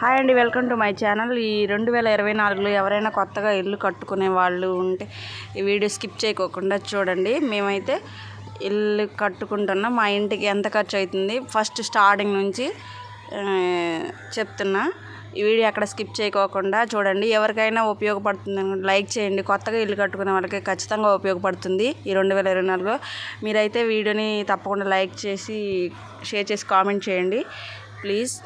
Hi అండి welcome to my channel. ఈ రెండు వేల ఇరవై నాలుగులో ఎవరైనా కొత్తగా ఇల్లు కట్టుకునే వాళ్ళు ఉంటే ఈ వీడియో స్కిప్ చేయకోకుండా చూడండి. మేమైతే ఇల్లు కట్టుకుంటున్నాం. మా ఇంటికి ఎంత ఖర్చు అవుతుంది? ఫస్ట్ స్టార్టింగ్ నుంచి చెప్తున్నా. ఈ వీడియో అక్కడ స్కిప్ చేయకోకుండా చూడండి. ఎవరికైనా ఉపయోగపడుతుంది లైక్ చేయండి. కొత్తగా ఇల్లు కట్టుకునే వాళ్ళకి ఖచ్చితంగా ఉపయోగపడుతుంది ఈ రెండు వేల ఇరవై నాలుగులో. మీరైతే వీడియోని తప్పకుండా లైక్ చేసి షేర్ చేసి కామెంట్ చేయండి. ప్లీజ్.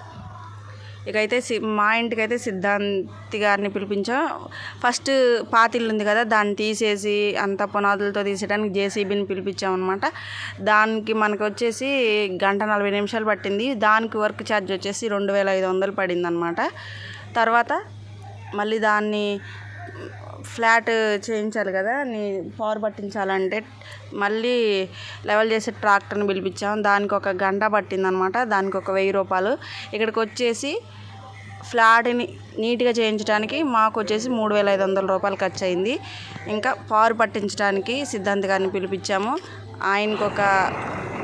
ఇకైతే సి మా ఇంటికైతే సిద్ధాంతి గారిని పిలిపించాం. ఫస్ట్ పాతిల్లు ఉంది కదా దాన్ని తీసేసి అంత పునాదులతో తీసేయడానికి జేసీబీని పిలిపించాం అనమాట దానికి మనకు వచ్చేసి గంట నలభై నిమిషాలు పట్టింది. దానికి వర్క్ ఛార్జ్ వచ్చేసి రెండు వేల ఐదు వందలు పడింది అనమాట తర్వాత మళ్ళీ దాన్ని ఫ్లాట్ చేయించాలి కదా నీ పవర్ పట్టించాలంటే మళ్ళీ లెవెల్ చేసే ట్రాక్టర్ని పిలిపించాం. దానికి ఒక గంట పట్టిందనమాట. దానికి ఒక వెయ్యి రూపాయలు. ఇక్కడికి వచ్చేసి ఫ్లాట్ని నీట్గా చేయించడానికి మాకు వచ్చేసి మూడు వేల ఐదు వందల రూపాయలు ఖర్చు అయింది ఇంకా పవర్ పట్టించడానికి సిద్ధాంత్ గారిని పిలిపించాము. ఆయనకు ఒక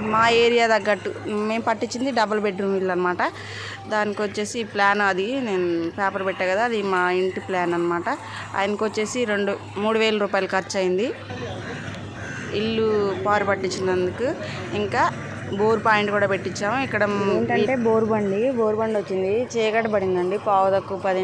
మా ఏరియా తగ్గట్టు మేము పట్టించింది డబుల్ బెడ్రూమ్ ఇల్లు అనమాట దానికి వచ్చేసి ప్లాన్ అది నేను పేపర్ పెట్టా కదా అది మా ఇంటి ప్లాన్ అనమాట ఆయనకు వచ్చేసి రెండు మూడు వేల రూపాయలు ఖర్చు అయింది. ఇల్లు పారు పట్టించినందుకు. ఇంకా బోర్ పాయింట్ కూడా పెట్టించాము. ఇక్కడ ఏంటంటే బోర్ బండి బోర్ బండి వచ్చింది. చీకటి పడిందండి. పావు తక్కువ పది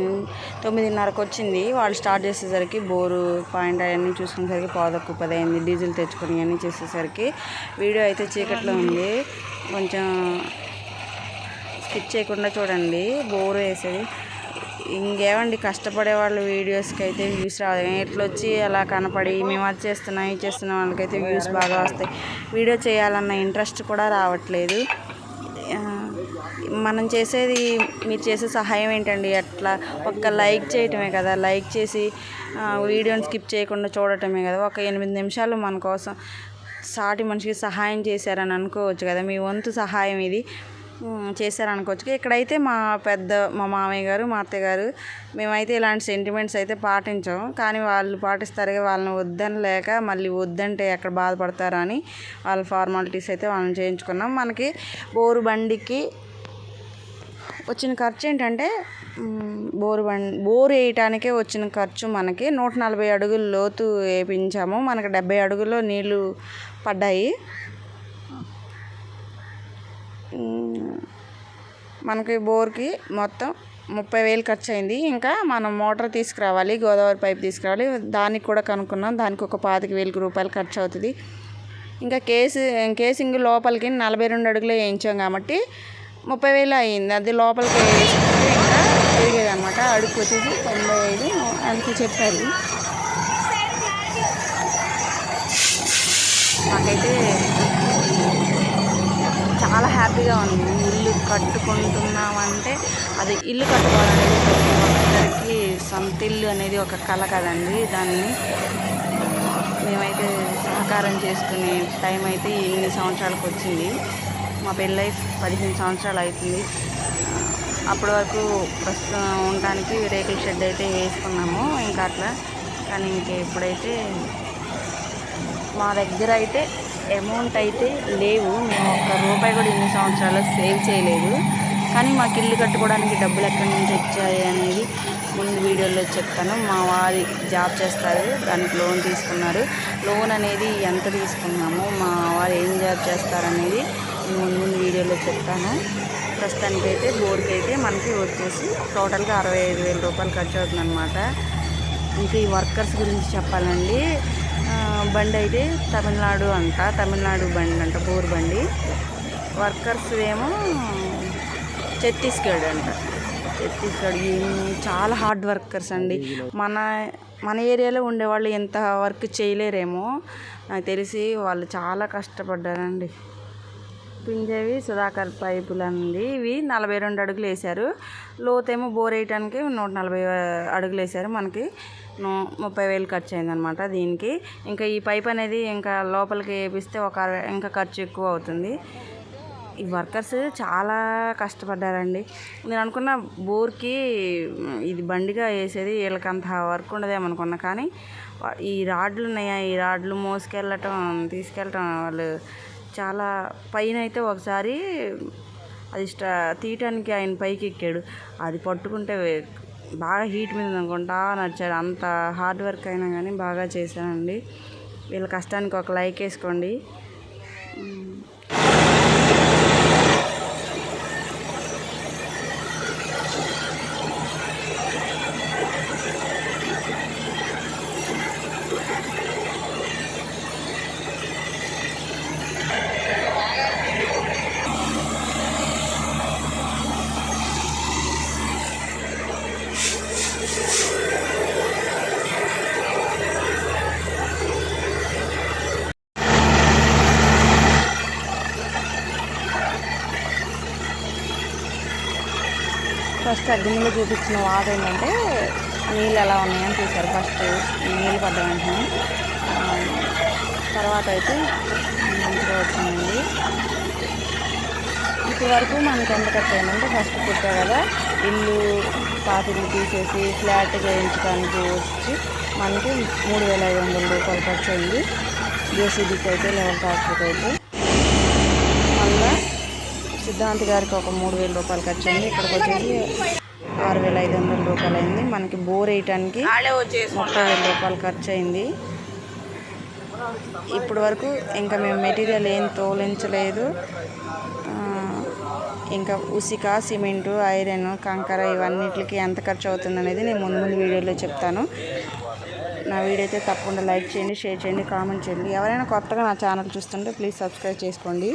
తొమ్మిదిన్నరకు వచ్చింది. వాళ్ళు స్టార్ట్ చేసేసరికి బోరు పాయింట్ అవన్నీ చూసుకునేసరికి పావు తక్కువ పది అయింది. డీజిల్ తెచ్చుకొని అన్నీ చేసేసరికి వీడియో అయితే చీకట్లో ఉంది. కొంచెం స్కిప్ చేయకుండా చూడండి. బోరు వేసేది. ఇంకేమండి కష్టపడే వాళ్ళ వీడియోస్కి అయితే వ్యూస్ రాదు ఇట్లా వచ్చి అలా కనపడి మేము అది చేస్తున్నాం ఇది చేస్తున్నాం వాళ్ళకైతే వ్యూస్ బాగా వస్తాయి. వీడియో చేయాలన్న ఇంట్రెస్ట్ కూడా రావట్లేదు. మనం చేసేది మీరు చేసే సహాయం ఏంటండి? అట్లా ఒక్క లైక్ చేయటమే కదా. లైక్ చేసి వీడియోని స్కిప్ చేయకుండా చూడటమే కదా. ఒక ఎనిమిది నిమిషాలు మన కోసం సాటి మనిషికి సహాయం చేశారని అనుకోవచ్చు కదా. మీ వంతు సహాయం ఇది. చేశారనుకోవచ్చు ఇక్కడైతే మా పెద్ద మా మామయ్య గారు మా అత్తయ్య గారు మేమైతే ఇలాంటి సెంటిమెంట్స్ అయితే పాటించాం. కానీ వాళ్ళు పాటిస్తారు వాళ్ళని వద్దని లేక మళ్ళీ వద్దంటే ఎక్కడ బాధపడతారని వాళ్ళ ఫార్మాలిటీస్ అయితే వాళ్ళని చేయించుకున్నాం. మనకి బోరు బండికి వచ్చిన ఖర్చు ఏంటంటే బోరు బండి బోరు వేయటానికే వచ్చిన ఖర్చు మనకి నూట నలభై అడుగులు లోతు వేయించాము మనకి డెబ్బై అడుగుల్లో నీళ్ళు పడ్డాయి. మనకి బోర్కి మొత్తం ముప్పై వేలు ఖర్చు అయింది ఇంకా మనం మోటార్ తీసుకురావాలి గోదావరి పైప్ తీసుకురావాలి. దానికి కూడా కనుక్కున్నాం. దానికి ఒక పాతిక వేలకు రూపాయలు ఖర్చు అవుతుంది ఇంకా కేసు కేసింగ్ లోపలికి నలభై రెండు అడుగులు వేయించాం కాబట్టి ముప్పై వేలు అయ్యింది అది లోపలికి వేసుకుంటే ఇంకా పెరిగేది అనమాట అడుగు వచ్చేసి తొంభై ఐదు అందుకే చెప్పారు. మాకైతే హ్యాపీగా ఉంది. ఇల్లు కట్టుకుంటున్నామంటే అది ఇల్లు కట్టుకోవాలనేది ప్రతి ఒక్కరికి సొంత ఇల్లు అనేది ఒక కళ కదండి దాన్ని. మేమైతే సహకారం చేసుకునే టైం అయితే ఎన్ని సంవత్సరాలకు వచ్చింది. మా పెళ్ళై పదిహేను సంవత్సరాలు అవుతుంది అప్పటి వరకు ప్రస్తుతం ఉండడానికి రేకుల షెడ్ అయితే వేసుకున్నాము ఇంకా అట్లా. కానీ ఇంక ఇప్పుడైతే మా దగ్గర అయితే అమౌంట్ అయితే లేవు. మేము ఒక్క రూపాయి కూడా ఇన్ని సంవత్సరాలు సేవ్ చేయలేదు. కానీ మాకు ఇల్లు కట్టుకోవడానికి డబ్బులు ఎక్కడి నుంచి వచ్చాయి అనేది ముందు వీడియోలో చెప్తాను. మా వారి జాబ్ చేస్తారు. దానికి లోన్ తీసుకున్నారు. లోన్ అనేది ఎంత తీసుకున్నాము మా వారు ఏం జాబ్ చేస్తారనేది ముందు ముందు వీడియోలో చెప్తాను. ప్రస్తుతానికైతే బోర్కి అయితే మనకి వచ్చేసి టోటల్గా అరవై ఐదు వేల రూపాయలు ఖర్చు అవుతుందన్నమాట ఇంకా ఈ వర్కర్స్ గురించి చెప్పాలండి. బండి అయితే తమిళనాడు అంట తమిళనాడు బండి అంట బోర్ బండి. వర్కర్స్ ఏమో ఛత్తీస్గఢ్ అంట. ఛత్తీస్గఢ్ చాలా హార్డ్ వర్కర్స్ అండి. మన మన ఏరియాలో ఉండేవాళ్ళు ఎంత వర్క్ చేయలేరేమో నాకు తెలిసి వాళ్ళు చాలా కష్టపడ్డారండి. పింజేవి సుధాకర్ పైపులు అండి ఇవి నలభై రెండు అడుగులు వేశారు. లోతేమో బోర్ వేయటానికి నూట నలభై అడుగులు వేశారు మనకి. ముప్పై వేలు ఖర్చు అయిందనమాట దీనికి. ఇంకా ఈ పైప్ అనేది ఇంకా లోపలికి వేపిస్తే ఒక ఇంకా ఖర్చు ఎక్కువ అవుతుంది. ఈ వర్కర్స్ చాలా కష్టపడ్డారండి. నేను అనుకున్న బోర్కి ఇది బండిగా వేసేది వీళ్ళకి అంత వర్క్ ఉండదేమనుకున్నా కానీ ఈ రాడ్లు ఉన్నాయా? ఈ రాడ్లు మోసుకెళ్ళటం తీసుకెళ్ళటం వాళ్ళు చాలా పైన అయితే ఒకసారి అది స్టా తీయటానికి ఆయన పైకి ఎక్కాడు అది పట్టుకుంటే బాగా హీట్ మీద అనుకుంటా నడిచాడు. అంత హార్డ్ వర్క్ అయినా కానీ బాగా చేశానండి వీళ్ళ కష్టానికి ఒక లైక్ వేసుకోండి. ఫస్ట్ అగ్నిలో చూపించిన వాటర్ ఏంటంటే నీళ్ళు ఎలా ఉన్నాయని చూశారు. ఫస్ట్ నీళ్ళు పడ్డ వెంటనే తర్వాత అయితే మంచిగా వచ్చిందండి. ఇప్పటివరకు మనకి ఎంత ఖర్చు అయిందంటే ఫస్ట్ పుట్టా కదా. ఇల్లు పాతిల్లు తీసేసి ఫ్లాట్ చేయించడానికి వచ్చి మనకి మూడు వేల ఐదు వందల రూపాయలు ఖర్చు అయింది. జేసీబీకి అయితే లెవెల్ ట్రాక్టర్కి అయితే. సిద్ధాంత్ గారికి ఒక మూడు వేల రూపాయలు ఖర్చు అయింది. ఇక్కడికి వచ్చేసి ఆరు వేల ఐదు వందల రూపాయలు అయింది. మనకి బోర్ వేయటానికి ముప్పై వేల రూపాయలు ఖర్చు అయింది. ఇప్పటి వరకు ఇంకా మేము మెటీరియల్ ఏం తోలించలేదు. ఇంకా ఉసిక సిమెంటు ఐరన్ కంకర ఇవన్నిటికి ఎంత ఖర్చు అవుతుంది అనేది నేను ముందు ముందు వీడియోలో చెప్తాను. నా వీడియో అయితే తప్పకుండా లైక్ చేయండి షేర్ చేయండి కామెంట్ చేయండి. ఎవరైనా కొత్తగా నా ఛానల్ చూస్తుంటే ప్లీజ్ సబ్స్క్రైబ్ చేసుకోండి.